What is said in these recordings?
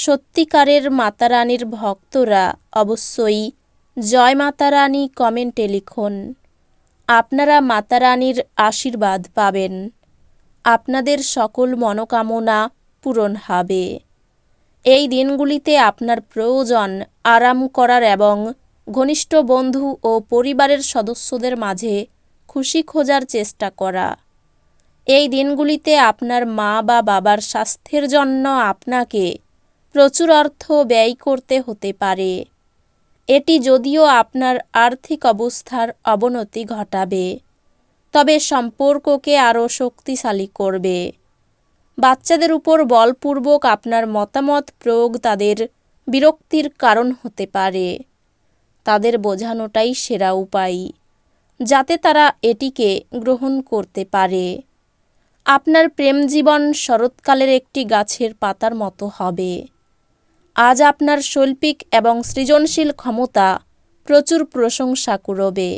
সত্যিকারের মাতারানীর ভক্তরা অবশ্যই জয় মাতারানী কমেন্টে লিখুন। আপনারা মাতারানীর আশীর্বাদ পাবেন। আপনাদের সকল মনোকামনা পূরণ হবে। এই দিনগুলিতে আপনার প্রয়োজন আরাম করার এবং ঘনিষ্ঠ বন্ধু ও পরিবারের সদস্যদের মাঝে খুশি খোঁজার চেষ্টা করা। এই দিনগুলিতে আপনার মা বা বাবার স্বাস্থ্যের জন্য আপনাকে প্রচুর অর্থ ব্যয় করতে হতে পারে। এটি যদিও আপনার আর্থিক অবস্থার অবনতি ঘটাবে, তবে সম্পর্ককে আরও শক্তিশালী করবে। বাচ্চাদের উপর বলপূর্বক আপনার মতামত প্রয়োগ তাদের বিরক্তির কারণ হতে পারে। তাদের বোঝানোটাই সেরা উপায়, যাতে তারা এটিকে গ্রহণ করতে পারে। আপনার প্রেম জীবন শরৎকালের একটি গাছের পাতার মতো হবে। আজ আপনার শৈল্পিক এবং সৃজনশীল ক্ষমতা প্রচুর প্রশংসা করবে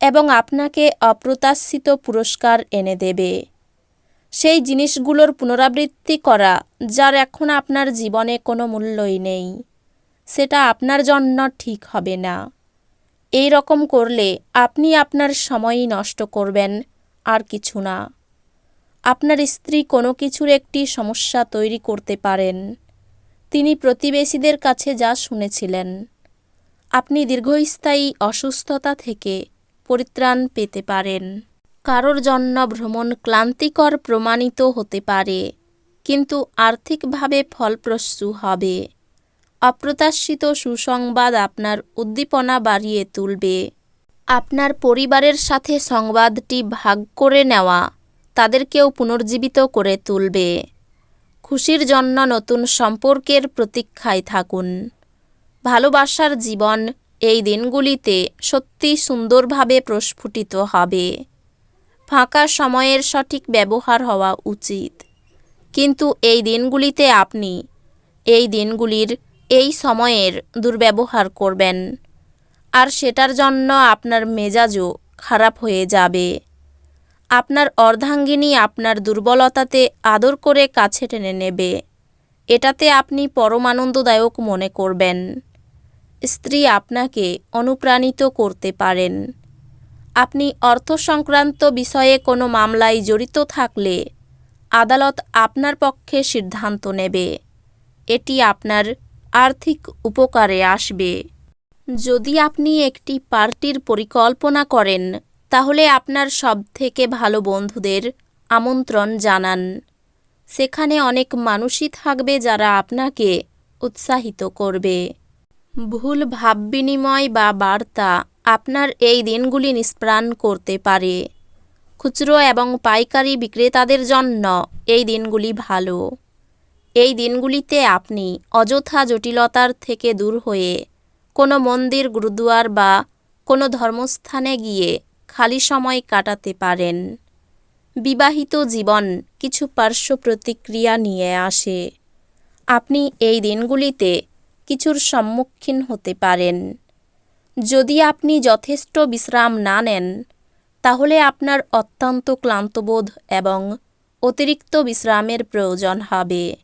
এবং আপনাকে অপ্রত্যাশিত পুরস্কার এনে দেবে। সেই জিনিসগুলোর পুনরাবৃত্তি করা, যার এখন আপনার জীবনে কোনো মূল্যই নেই, সেটা আপনার জন্য ঠিক হবে না। এই রকম করলে আপনি আপনার সময়ই নষ্ট করবেন আর কিছু না। আপনার স্ত্রী কোনো কিছুর একটি সমস্যা তৈরি করতে পারেন। তিনি প্রতিবেশীদের কাছে যা শুনেছিলেন। আপনি দীর্ঘস্থায়ী অসুস্থতা থেকে পরিত্রাণ পেতে পারেন। কারোর জন্য ভ্রমণ ক্লান্তিকর প্রমাণিত হতে পারে, কিন্তু আর্থিকভাবে ফলপ্রসূ হবে। অপ্রত্যাশিত সুসংবাদ আপনার উদ্দীপনা বাড়িয়ে তুলবে। আপনার পরিবারের সাথে সংবাদটি ভাগ করে নেওয়া তাদেরকেও পুনর্জীবিত করে তুলবে। খুশির জন্য নতুন সম্পর্কের প্রতীক্ষায় থাকুন। ভালোবাসার জীবন এই দিনগুলিতে সত্যি সুন্দরভাবে প্রস্ফুটিত হবে। ফাঁকা সময়ের সঠিক ব্যবহার হওয়া উচিত। কিন্তু এই দিনগুলিতে আপনি এই দিনগুলির এই সময়ের দুর্ব্যবহার করবেন। আর সেটার জন্য আপনার মেজাজও খারাপ হয়ে যাবে। আপনার অর্ধাঙ্গিনী আপনার দুর্বলতাতে আদর করে কাছে টেনে নেবে। এটাতে আপনি পরমানন্দদায়ক মনে করবেন। স্ত্রী আপনাকে অনুপ্রাণিত করতে পারেন। আপনি অর্থ সংক্রান্ত বিষয়ে কোনো মামলায় জড়িত থাকলে আদালত আপনার পক্ষে সিদ্ধান্ত নেবে। এটি আপনার আর্থিক উপকারে আসবে। যদি আপনি একটি পার্টির পরিকল্পনা করেন তাহলে আপনার সবথেকে ভালো বন্ধুদের আমন্ত্রণ জানান। সেখানে অনেক মানুষই থাকবে যারা আপনাকে উৎসাহিত করবে। ভুল ভাব বিনিময় বা বার্তা আপনার এই দিনগুলি নিষ্প্রাণ করতে পারে। খুচরো এবং পাইকারি বিক্রেতাদের জন্য এই দিনগুলি ভালো। এই দিনগুলিতে আপনি অযথা জটিলতার থেকে দূর হয়ে কোনো মন্দির, গুরুদুয়ার বা কোনো ধর্মস্থানে গিয়ে খালি সময় কাটাতে পারেন। বিবাহিত জীবন কিছু পার্শ্ব প্রতিক্রিয়া নিয়ে আসে। আপনি এই দিনগুলিতে কিছুর সম্মুখীন হতে পারেন। যদি আপনি যথেষ্ট বিশ্রাম না নেন, তাহলে আপনার অত্যন্ত ক্লান্তবোধ এবং অতিরিক্ত বিশ্রামের প্রয়োজন হবে।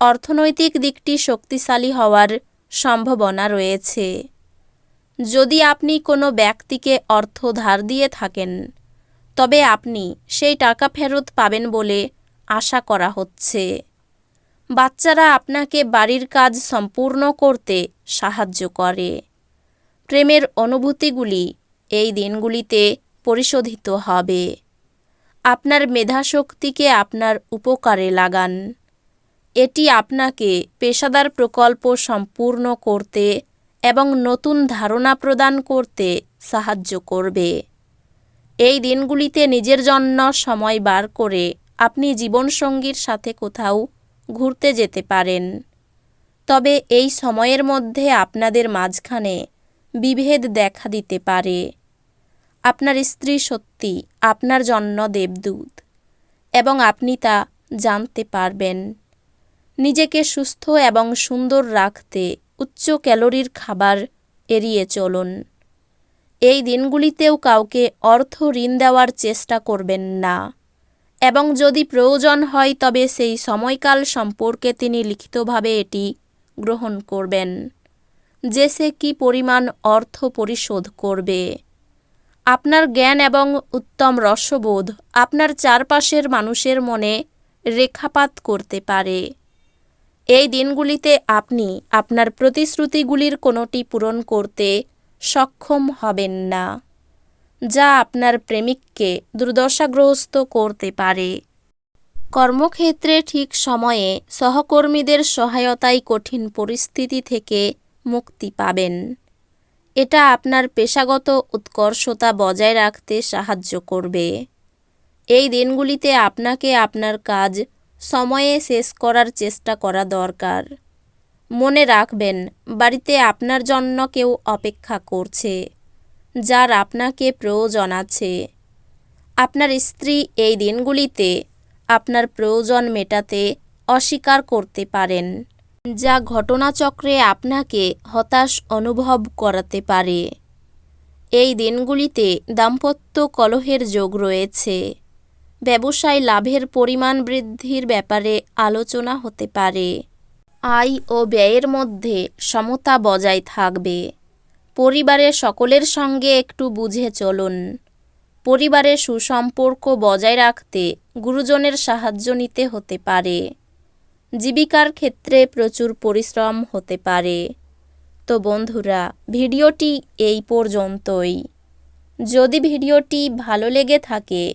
অর্থনৈতিক দিকটি শক্তিশালী হওয়ার সম্ভাবনা রয়েছে। যদি আপনি কোনো ব্যক্তিকে অর্থ ধার দিয়ে থাকেন, তবে আপনি সেই টাকা ফেরত পাবেন বলে আশা করা হচ্ছে। বাচ্চারা আপনাকে বাড়ির কাজ সম্পূর্ণ করতে সাহায্য করে। প্রেমের অনুভূতিগুলি এই দিনগুলিতে পরিশোধিত হবে। আপনার মেধাশক্তিকে আপনার উপকারে লাগান। এটি আপনাকে পেশাদার প্রকল্প সম্পূর্ণ করতে এবং নতুন ধারণা প্রদান করতে সাহায্য করবে। এই দিনগুলিতে নিজের জন্য সময় বার করে আপনি জীবনসঙ্গীর সাথে কোথাও ঘুরতে যেতে পারেন। তবে এই সময়ের মধ্যে আপনাদের মাঝখানে বিভেদ দেখা দিতে পারে। আপনার স্ত্রী সত্যি আপনার জন্য দেবদূত এবং আপনি তা জানতে পারবেন। নিজেকে সুস্থ এবং সুন্দর রাখতে উচ্চ ক্যালোরির খাবার এড়িয়ে চলুন। এই দিনগুলিতেও কাউকে অর্থ ঋণ দেওয়ার চেষ্টা করবেন না। এবং যদি প্রয়োজন হয়, তবে সেই সময়কাল সম্পর্কে তিনি লিখিতভাবে এটি গ্রহণ করবেন। যে সে কী পরিমাণ অর্থ পরিশোধ করবে? আপনার জ্ঞান এবং উত্তম রসবোধ আপনার চারপাশের মানুষের মনে রেখাপাত করতে পারে। এই দিনগুলিতে আপনি আপনার প্রতিশ্রুতিগুলির কোনোটি পূরণ করতে সক্ষম হবেন না, যা আপনার প্রেমিককে দুর্দশাগ্রস্ত করতে পারে। কর্মক্ষেত্রে ঠিক সময়ে সহকর্মীদের সহায়তায় কঠিন পরিস্থিতি থেকে মুক্তি পাবেন। এটা আপনার পেশাগত উৎকর্ষতা বজায় রাখতে সাহায্য করবে। এই দিনগুলিতে আপনাকে আপনার কাজ সময়ে শেষ করার চেষ্টা করা দরকার। মনে রাখবেন, বাড়িতে আপনার জন্য কেউ অপেক্ষা করছে, যার আপনাকে প্রয়োজন আছে। আপনার স্ত্রী এই দিনগুলিতে আপনার প্রয়োজন মেটাতে অস্বীকার করতে পারেন, যা ঘটনাচক্রে আপনাকে হতাশ অনুভব করাতে পারে। এই দিনগুলিতে দাম্পত্য কলহের যোগ রয়েছে। ব্যবসায় লাভের পরিমাণ বৃদ্ধির ব্যাপারে আলোচনা হতে পারে। আয় ও ব্যয়ের মধ্যে সমতা বজায় থাকবে। পরিবারের সকলের সঙ্গে একটু বুঝে চলুন। পরিবারের সুসম্পর্ক বজায় রাখতে গুরুজনের সাহায্য নিতে হতে পারে। জীবিকার ক্ষেত্রে প্রচুর পরিশ্রম হতে পারে। তো বন্ধুরা, ভিডিওটি এই পর্যন্তই। যদি ভিডিওটি ভালো লেগে থাকে